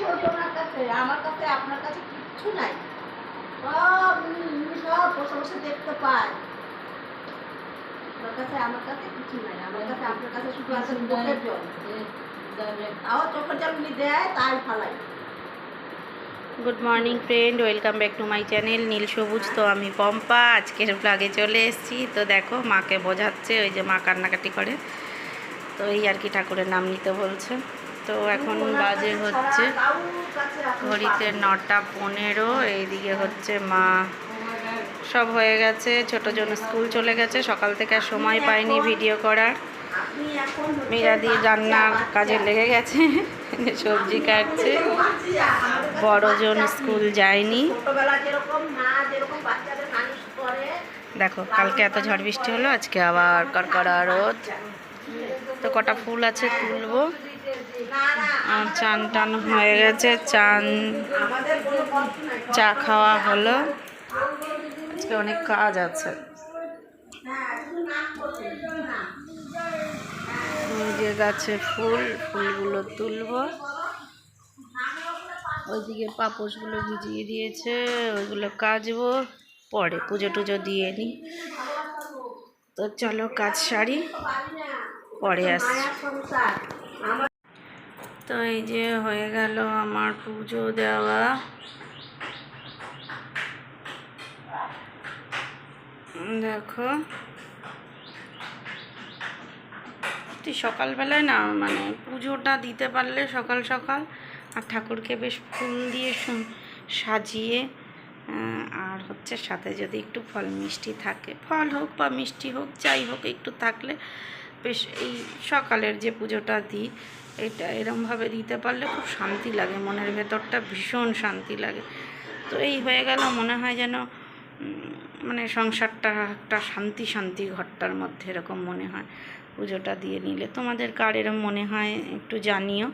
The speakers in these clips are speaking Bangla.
ছোট ওনার কাছে আমার কাছে আপনার কাছে কিচ্ছু নাই। সব উনি উনি সব বসে বসে দেখতে পায়। ওনার কাছে আমার কাছে কিছু নাই আমার কাছে আপনার কাছে শুধু আছে চোখের জল। তাও চোখের জল উনি দেয় তাই ফালাই। Good morning friend welcome back to my channel নীল সবুজ তো আমি পম্পা আজকের ব্লগে চলে এসেছি। তো দেখো মাকে বোঝাচ্ছে ওই যে মা কান্নাকাটি করে। তো এই আর কি ঠাকুরের নাম নিতে বলছে। তো এখন বাজে হচ্ছে ঘড়িতে নটা পনেরো, এইদিকে হচ্ছে মা সব হয়ে গেছে, ছোটো জন স্কুল চলে গেছে, সকাল থেকে আর সময় পাইনি ভিডিও করার। এখন মেয়েরাদি রান্নার কাজে লেগে গেছে, সবজি কাটছে বড়জন স্কুল যায়নি। দেখো, কালকে এত ঝড় বৃষ্টি হলো, আজকে আবার কড়কড়া রোদ। তো কটা ফুল আছে তুলবো। আর চান টান হয়ে গেছে, চান চা খাওয়া হলো। আজকে অনেক কাজ আছে। যে গাছে ফুল, ফুলগুলো তুলবো। ওইদিকে পাপোশগুলো ভিজিয়ে দিয়েছে, ওইগুলো কাচবো। পরে পুজো টুজো দিয়ে নিই তো চলো, কাজ সারি। পরে আসছি। তো এই যে হয়ে গেল আমার পুজো দেওয়া। দেখো। সকালবেলায় না মানে পুজোটা দিতে পারলে সকাল সকাল, আর ঠাকুরকে বেশ ফুল দিয়ে সাজিয়ে আর হচ্ছে সাথে যদি একটু ফল মিষ্টি থাকে, ফল হোক বা মিষ্টি হোক, যাই হোক, একটু থাকলে বেশ এই সকালের যে পুজোটা দিই এটা এরমভাবে দিতে পারলে খুব শান্তি লাগে, মনের ভেতরটা ভীষণ শান্তি লাগে। তো এই হয়ে গেল, মনে হয় যেন মানে সংসারটা একটা শান্তি শান্তি ঘরটার মধ্যে এরকম মনে হয়। পুজোটা দিয়ে নিলে তোমাদের কার এরকম মনে হয় একটু জানিও।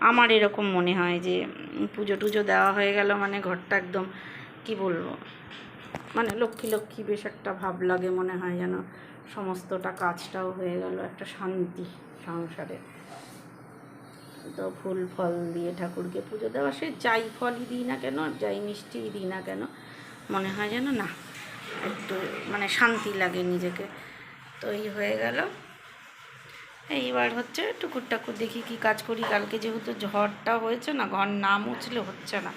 আমার এরকম মনে হয় যে পুজো টুজো দেওয়া হয়ে গেল মানে ঘরটা একদম, কি বলব? মানে লক্ষ্মী লক্ষ্মী বেশ একটা ভাব লাগে মনে হয় যেন, সমস্তটা কাজটাও হয়ে গেল, একটা শান্তি সংসারে তো ফুল ফল দিয়ে ঠাকুরকে পুজো দেওয়া। সে যাই ফলই দিই না কেন যাই মিষ্টিই দিই না কেন মনে হয় যেন না একটু মানে শান্তি লাগে নিজেকে। তো এই হয়ে গেল। এইবার হচ্ছে টুকুর টাকুর দেখি কি কাজ করি। কালকে যেহেতু ঝড়টা হয়েছে না ঘর না মুছলে হচ্ছে না।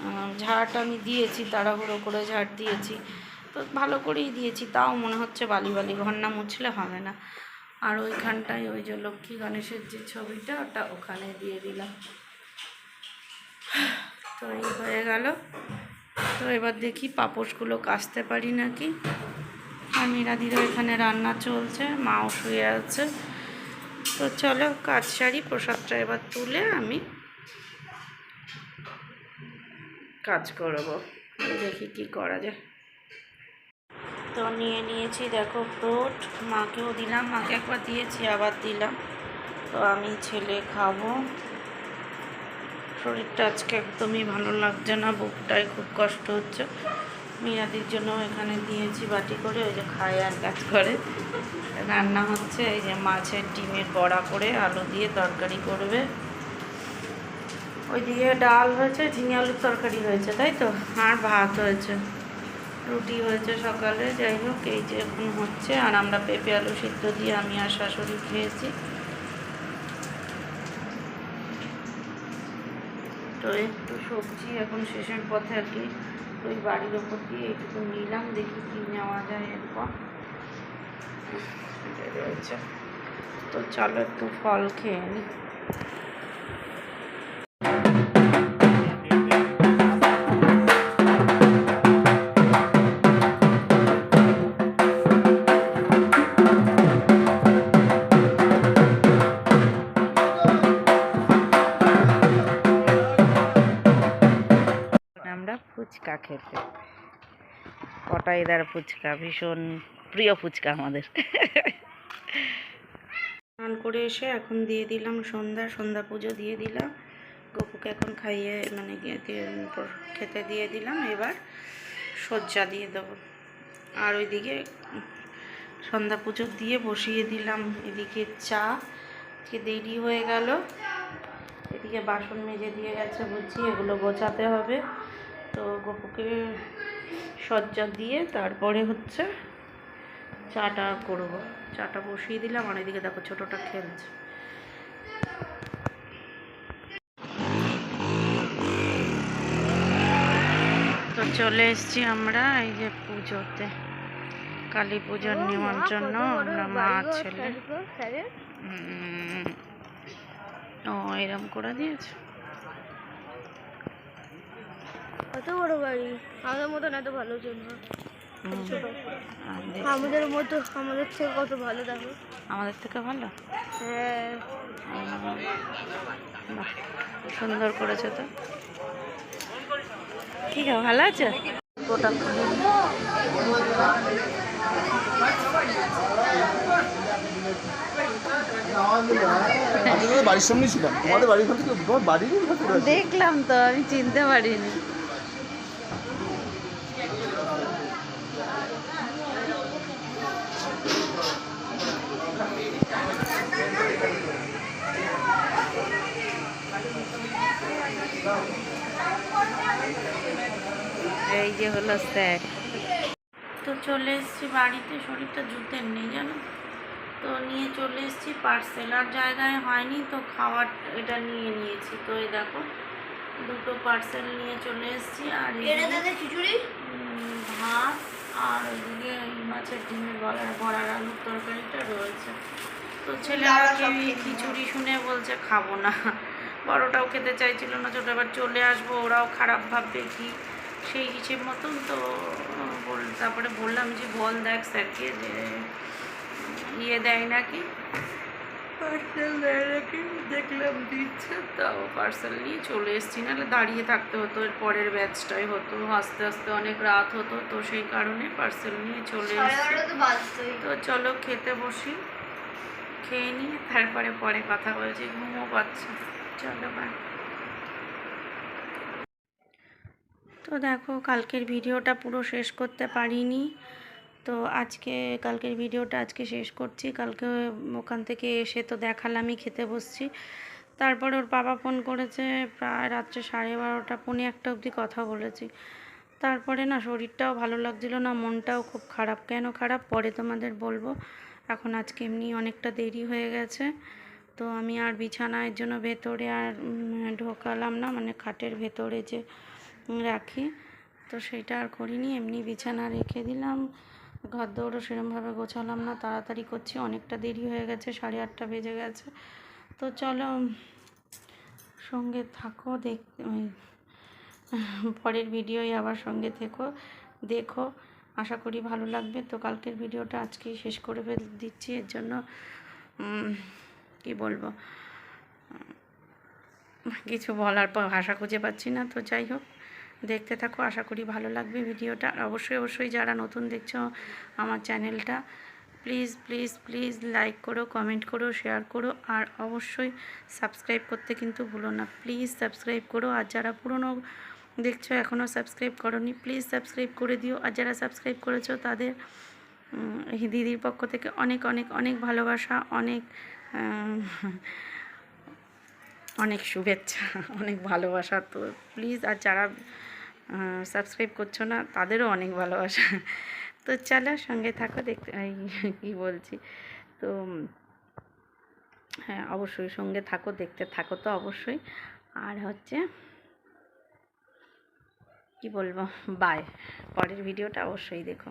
উম, ঝাড় আমি দিয়েছি তাড়াহুড়ো করে ঝাড় দিয়েছি। তো ভালো করেই দিয়েছি তাও মনে হচ্ছে বালি বালি ঘর না মুছলে হবে না। আর ওইখানটায় ওই যে লক্ষ্মী গণেশের যে ছবিটা, ওটা ওখানে দিয়ে দিলাম। তো এই হয়ে গেল। তো এবার দেখি পাপোশগুলো কাচতে পারি নাকি। আর মিরাদিরও এখানে রান্না চলছে, মাও শুয়ে আছে। তো চলো, কাজ সারি, প্রসাদটা এবার তুলে আমি কাজ করব। দেখি কি করা যায়। তো নিয়ে নিয়েছি। দেখো ফ্রুট মাকেও দিলাম, মাকে একবার দিয়েছি, আবার দিলাম। তো আমি ছেলে খাব। শরীরটা আজকে একদমই ভালো লাগছে না বুকটায় খুব কষ্ট হচ্ছে। মিরাদির জন্য এখানে দিয়েছি বাটি করে, ওই যে খায় আর কাজ করে। রান্না হচ্ছে, এই যে মাছের ডিমের বড়া করে, আলু দিয়ে তরকারি করবে। ওই ওইদিকে ডাল হয়েছে, ঝিঙে আলুর তরকারি হয়েছে, তাই তো? আর ভাত হয়েছে। রুটি হয়েছে সকালে, যাই হোক, এই যে এখন হচ্ছে, আর আমরা পেঁপে, আলু সিদ্ধ দিয়ে আমি আর শাশুড়ি খেয়েছি। তো একটু সবজি এখন শেষের পথে আর কি, ওই বাড়ির ওপর দিয়ে একটু নিলাম, দেখি কি নেওয়া যায় এরপর। রয়েছে। তো চলো একটু ফল খেয়ে নিই খেতে কটাইদার ফুচকা? ভীষণ প্রিয় ফুচকা আমাদের। স্নান করে এসে এখন দিয়ে দিলাম সন্ধ্যা সন্ধ্যা পুজো দিয়ে দিলাম। গপুকে এখন খাইয়ে মানে খেতে দিয়ে দিলাম। এবার সজ্জা দিয়ে দেবো। আর ওইদিকে সন্ধ্যা পুজো দিয়ে বসিয়ে দিলাম। এদিকে চা, আজকে দেরি হয়ে গেল। এদিকে বাসন মেজে দিয়ে গেছে বুঝছি, এগুলো গোছাতে হবে। তো গপুকে সজ্জা দিয়ে তারপরে হচ্ছে চাটা করব। চাটা বসিয়ে দিলাম আর এদিকে দেখো ছোটোটা খেলছে। তো চলে এসেছি আমরা এই যে পুজোতে। কালী পুজোর নিমন্ত্রণ আমরা মা ছেলে। ও এরম করে দিয়েছে। কত বড় বাড়ি। আমাদের মতন এত ভালো জন্য আমাদের মতো আমাদের থেকে কত ভালো দেখো। আমাদের থেকে ভালো? হ্যাঁ। বাহ সুন্দর করেছে তো। ঠিক আছে ভালো আছে? তো বাড়ির সামনেই ছিলাম। তোমাদের বাড়ির। দেখলাম তো আমি চিনতে পারিনি। এই যে হলো স্যার। তো চলে এসেছি বাড়িতে শরীরটা জুতের নেই জানো? তো নিয়ে চলে এসেছি পার্সেল আর জায়গায় হয়নি তো খাবার এটা নিয়ে নিয়েছি। তো এই দেখো দুটো পার্সেল নিয়ে চলে এসেছি। আর খিচুড়ি? ভাত আর ওইদিকে মাছের ডিমের বলার বড়ার আলুর তরকারিটা রয়েছে। তো ছেলেরা এই খিচুড়ি শুনে বলছে খাব না। বড়টাও খেতে চাইছিল না ছোটো এবার চলে আসব ওরাও খারাপ ভাববে কি? সেই হিসেব মতন তো বল তারপরে বললাম যে বল দেখ স্যারকে যে ইয়ে দেয় নাকি? পার্সেল দেয় নাকি? দেখলাম দিচ্ছে তাও পার্সেল নিয়ে চলে এসেছি। নাহলে দাঁড়িয়ে থাকতে হতো এর পরের ব্যাচটাই হতো। আস্তে আস্তে অনেক রাত হতো তো সেই কারণে পার্সেল নিয়ে চলে এসেছি। তো তো চলো খেতে বসি খেয়ে নিয়ে তারপরে পরে কথা বলছি ঘুমও পাচ্ছে চলো বাই তো দেখো, কালকের ভিডিওটা পুরো শেষ করতে পারিনি। তো আজকে, কালকের ভিডিওটা আজকে শেষ করছি। কালকে ওখান থেকে এসে তো দেখালামই, খেতে বসছি। তারপর ওর বাবা ফোন করেছে, প্রায় রাত্রে সাড়ে বারোটা পৌনে একটা অবধি কথা বলেছি। তারপরে না, শরীরটাও ভালো লাগছিল না, মনটাও খুব খারাপ। কেন খারাপ? পরে তোমাদের বলব। এখন আজকে এমনি অনেকটা দেরি হয়ে গেছে। তো আমি আর বিছানার জন্য ভেতরে আর ঢোকালাম না মানে খাটের ভেতরে যে রাখি। তো সেটা আর করিনি, এমনি বিছানা রেখে দিলাম। ঘর দৌড়ও সেরমভাবে গোছালাম না, তাড়াতাড়ি করছি, অনেকটা দেরি হয়ে গেছে, সাড়ে আটটা বেজে গেছে। তো চলো, সঙ্গে থাকো, দেখ পরের ভিডিওই আবার সঙ্গে থেকো, দেখো। আশা করি ভালো লাগবে। তো কালকের ভিডিওটা আজকেই শেষ করে ফেল, দিচ্ছি, এর জন্য কি বলব? কিছু বলার পর ভাষা খুঁজে পাচ্ছি না, তো যাই হোক, দেখতে থাকো, আশা করি ভালো লাগবে ভিডিওটা। আর অবশ্যই অবশ্যই যারা নতুন দেখছ আমার চ্যানেলটা, প্লিজ প্লিজ প্লিজ লাইক করো, কমেন্ট করো, শেয়ার করো, আর অবশ্যই সাবস্ক্রাইব করতে কিন্তু ভুলো না। প্লিজ সাবস্ক্রাইব করো, আর যারা পুরনো দেখছ এখনও সাবস্ক্রাইব করনি, প্লিজ সাবস্ক্রাইব করে দিও। আর যারা সাবস্ক্রাইব করেছ, তাদের দিদির পক্ষ থেকে অনেক অনেক অনেক ভালোবাসা, অনেক অনেক শুভেচ্ছা, অনেক ভালোবাসা। তো প্লিজ আর যারা সাবস্ক্রাইব করছ না, তাদেরও অনেক ভালোবাসা। তো চলো সঙ্গে থাকো, দেখতে কী বলছি? তো হ্যাঁ অবশ্যই সঙ্গে থাকো, দেখতে থাকো তো অবশ্যই। আর হচ্ছে, কি বলব? বাই পরের ভিডিওটা অবশ্যই দেখো।